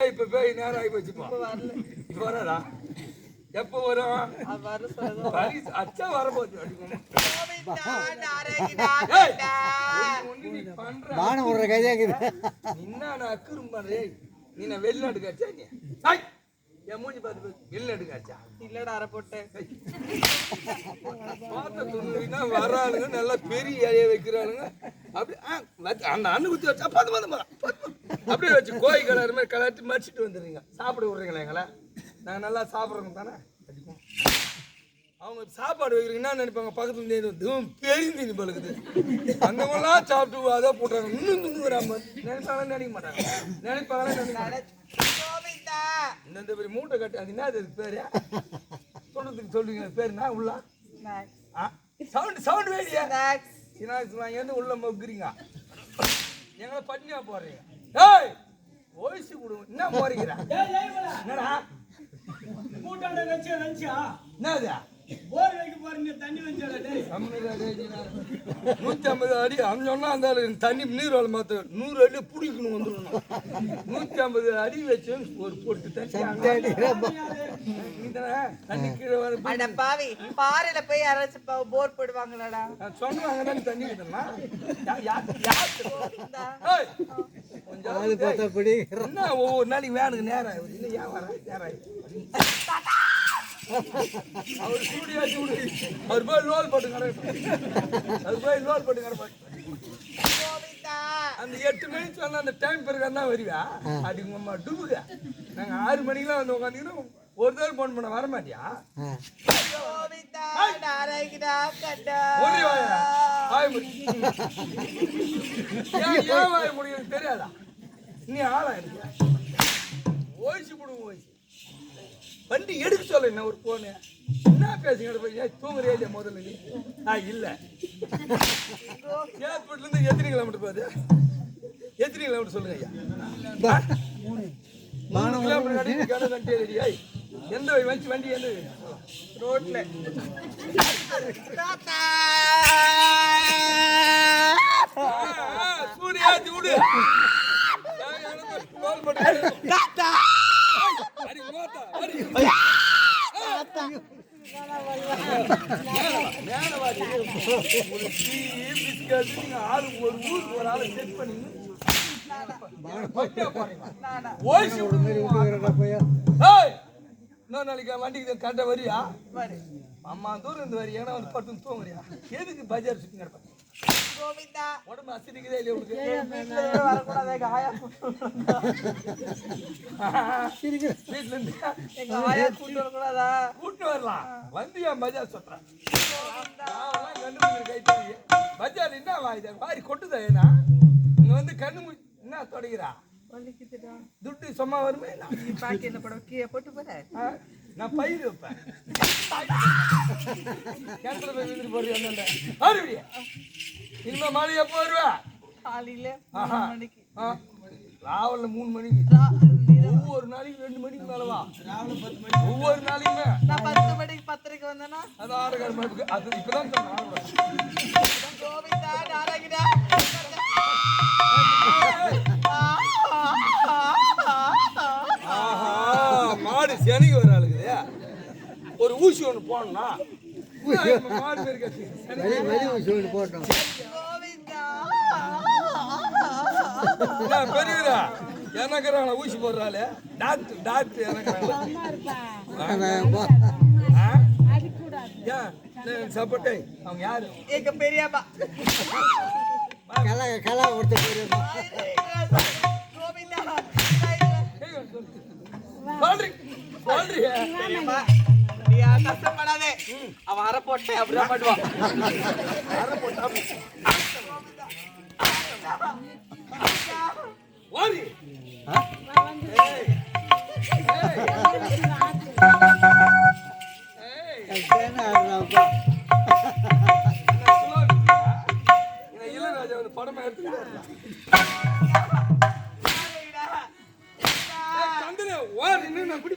இப்ப போய் நேரம் ஆகி வரல. இப்ப வராதா எப்ப வரும்? அச்சா நீ பண்ற என்ன நான் அக்குறும் பண்றேன் நீ நான் வெளிநாடு காச்சா நீ ஐய், என் மூஞ்சி பார்த்து பாரு. வெளிநாடு காச்சா இல்லடா அரை போட்டேன் பார்த்த துணினா வராளுங்க நல்லா பெரிய இலைய வைக்கிறாளுங்க. அப்படி அந்த அண்ணு குத்தி வச்சா பார்த்து பார்த்து. அப்படியே வச்சு கோழி கலர் மாதிரி கலட்டி மடிச்சிட்டு வந்துடுறீங்க. சாப்பிட விடுறீங்களா எங்களை? நாங்கள் நல்லா சாப்பிட்றோங்க தானே? அவங்க சாப்பாடு வைக்கிறீங்கன்னா நினைப்பாங்க? பக்கத்துல பெரிய தீனி பழுகுது அந்தவங்களாம் சாப்பிட்டு அதை போட்டுறாங்க. இன்னும் துங்குறாம நினைப்பாங்களே நினைக்க மாட்டாங்க. நினைப்பாங்களே நினைக்க இந்த பெரிய மூட்டை கட்டி அது என்ன அதுக்கு பேரு சொல்றதுக்கு சொல்றீங்க அது பேர் என்ன உள்ள சவுண்ட் சவுண்ட் வேடியா சினாக்ஸ் வாங்கி உள்ள மொக்குறீங்க எங்களை பட்னியா போடுறீங்க ஏய் ஓய்சி கொடுங்க என்ன போறீங்க என்னடா என்னது போர் வைக்க போறீங்க தண்ணி வச்சாடா டேய். நூத்தி ஐம்பது அடி அவன் சொன்னா அந்த தண்ணி நீர் வளம் மாத்த நூறு அடி பிடிக்கணும் வந்துடணும் நூத்தி ஐம்பது அடி வச்சு ஒரு பொட்டு தண்ணி? தண்ணி கீழே வர அட பாவி பாறையில போய் யாராச்சும் ப- போர் போடுவாங்களாடா. சொன்னாங்க தண்ணி கொஞ்சம் அது பார்த்தா படி என்ன ஒவ்வொரு நாளைக்கு வேனுக்கு நேரம் இல்லை ஏன் வர? நேரம் அவர் சூடியா சூடு அவர் போய் லோல் போட்டு அவர் போய் லோல் போட்டு கிடப்பாரு அந்த எட்டு மணிக்கு சொன்ன அந்த டைம் பிறகு தான் வருவியா அப்படிங்க அம்மா டுபுக நாங்க ஆறு மணிக்கெல்லாம் வந்து உட்காந்துக்கணும் ஒரு தடவை ஃபோன் பண்ண வர மாட்டியா? ஏன் ஏன் வாய முடியும் தெரியாதா? நீ ஆளா இருக்கியா? ஓய்ச்சி போடுவோம் ஓய்ச்சி. வண்டி எடுக்க சொல்ல என்ன ஒரு போனு என்ன பேசுங்க போய் தூங்குறியா இல்லையா முதல்ல நீ? ஆ இல்ல. ஏர்போர்ட்ல இருந்து எத்தனை கிலோமீட்டர் போகுது? எத்தனை கிலோமீட்டர் சொல்லுங்க ஐயா? மூணு கிலோமீட்டர் கடை தட்டி ஏறியா எந்த வழி? வண்டி வண்டி எந்த? ரோட்ல. சூடியாச்சு விடு கோல் போட்டு தாத்தா அடி மோத்தா அடி மேல வாடி ஒரு டீ பிஸ்கட் நீங்க ஆளு ஒரு ஊருக்கு ஒரு ஆளை செட் பண்ணி இன்னொரு நாளைக்கு வண்டிக்கு கரெக்டா வரியா? வரு. அம்மா தூரம் இருந்து வரியா ஏன்னா வந்து பட்டு தூங்குறியா? எதுக்கு பஜார் சுத்தி கிடப்ப கோவிந்தா உடம்பு அசிரிக்குதே இல்லையா இருந்து வரக்கூடாது ஆயா வீட்டுல இருந்து எங்க ஆயா கூட்டு வரக்கூடாதா? கூட்டு வரலாம் வந்து என் பஜார் கண்டுபிடிக்கிற கைத்தறி பஜார் என்ன வாயுது வாரி கொட்டுதா ஏன்னா இங்க வந்து கண்ணு மூடி என்ன தொடங்கிறா வலிக்குதுடா துட்டு சும்மா வருமே பாக்கி என்ன படம்? கீழே போட்டு போற? நான் பயிர் வைப்பேன். கிணத்துல போய் விழுந்து போடுறியா அந்த இனிமே எப்போ வருவா? காலையில மணிக்கு. ராவல்ல மூணு மணிக்கு. ஒவ்வொரு நாளைக்கு ரெண்டு மணிக்கு மேல வா. ஒவ்வொரு நாளைக்குமே. நான் பத்து மணிக்கு பத்தரைக்கு வந்தேன்னா அது ஆறுகால் மணிக்கு. அது இப்பதான் சொன்னேன். ஊசி ஒன்று போடணும்னா? வெளி சொல்லிட்டு போட்டோம். பெரியவரா எனக்குறாங்களா ஊசி போடுறாளே? டாக்டர் டாக்டர் எனக்குறாங்களா சப்போட்டை அவங்க யாரு? எங்க கலா கலா ஒருத்த கோவிந்தா. கஷ்டப்படாதே அவன் அரை போட்டேன் அப்படிதான் பண்ணுவான் வந்து படமா சந்திர ஓடி நின்னு நான் பிடி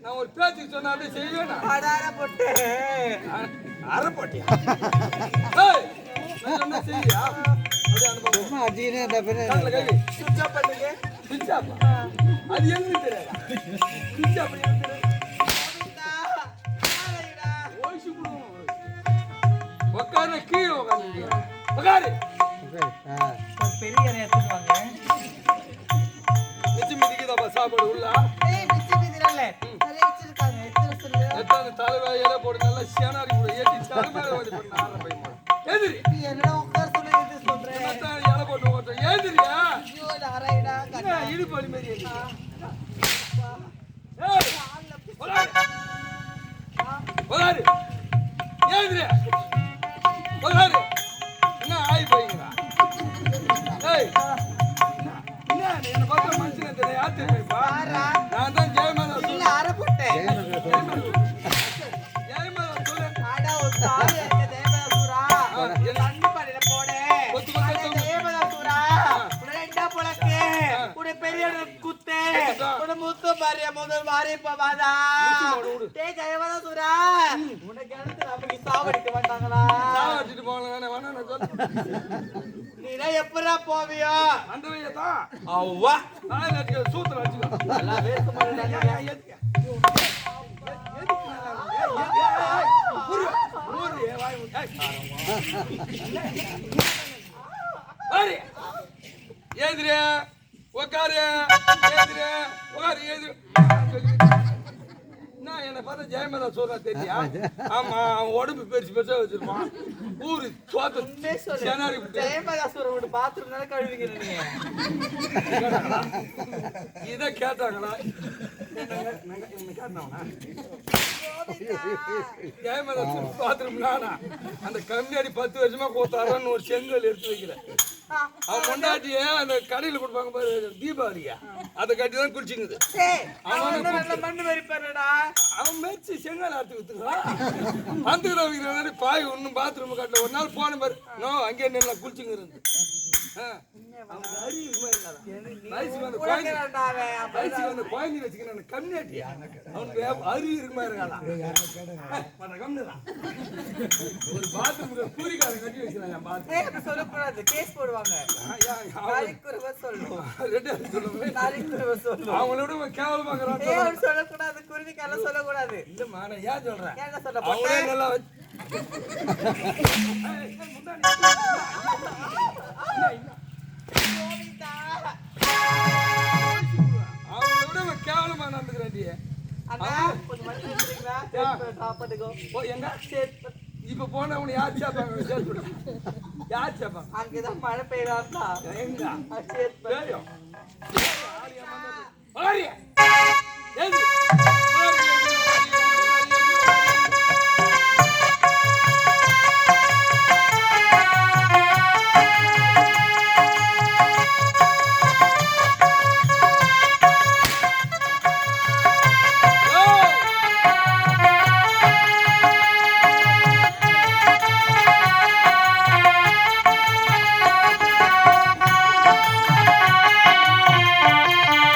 நான் ஒரு பேச்சுக்கு சொன்னா அப்படியே செய்வேனா? அரை போட்டியா? செய்யா. அது எங்களுக்கு தெரியாதா. உக்காரு கீழே ஆ. பெரிய எடுத்துட்டு வாங்க. சொல்லு. எத்தாந்து தலைவா இலை போட்டு நல்லா சேனாரி கூட ஏற்றி தலைமையில ஓடி பண்ண போடு. எதிரி நீ என்னடா உட்கார சொல்லி இலை போட்டு எதிரியா ஐயோ நாராயணா மாதிரி? ஏய். எப்படா போவியோ அந்த வழியை அவ்வா சூத்திரம் வச்சுக்கோ ஏதிரி உக்காரு ஏதிரி உக்காரு ஏதிரி என்ன என்னை பார்த்தா ஜெயமதா சொல்றா தெரியா ஆமா அவன் உடம்பு பெருசு பெருசா வச்சிருப்பான். ஊரு சோத்து சேனாரி விட்டு. பாத்ரூம் தானே கழுவிக்கிற நீ. இதை கேட்டாங்களா? ஜெயமதா பாத்ரூம் நானா? அந்த கம்மியாடி பத்து வருஷமா கோத்தாரன்னு ஒரு செங்கல் எடுத்து வைக்கிறேன் அவன் கொண்டாட்டிய அந்த கடையில கொடுப்பாங்க பாரு தீபாவளியா. அதை கட்டி தான் குளிச்சுங்குது அவன் நல்ல மேய்ச்சி செங்கல் அறுத்து அந்த வைக்கிற மாதிரி பாய் ஒன்றும் பாத்ரூம் கட்டல. ஒரு நாள் போன பாரு நோ அங்கேயே நின்று குளிச்சுங்க இருந்து கம்மியாட்டியா அவனுக்கு வே- அறிவு இருக்குமா கம்மிதான் ஒரு பாத்ரூம்ல கூலிக்காரன் கட்டி வச்சுக்கிறான் என் பாத்ரூம் சொல்லக்கூடாது கேஸ் போடுவாங்க அவங்களோட அப்படி சொல்லக்கூடாது குருவிக்கெல்லாம் சொல்லக்கூடாது இல்லம்மா நான் ஏன் சொல்றேன் ஏன்டா சொல்ல நல்லா சாப்பாட்டுக்கோ. ஓ எங்க. இப்ப போனவனை யார் சேப்பாங்க யார் சேப்பாங்க அங்கதான் மழை பெய்யறாருடா. எங்க. தெரியும்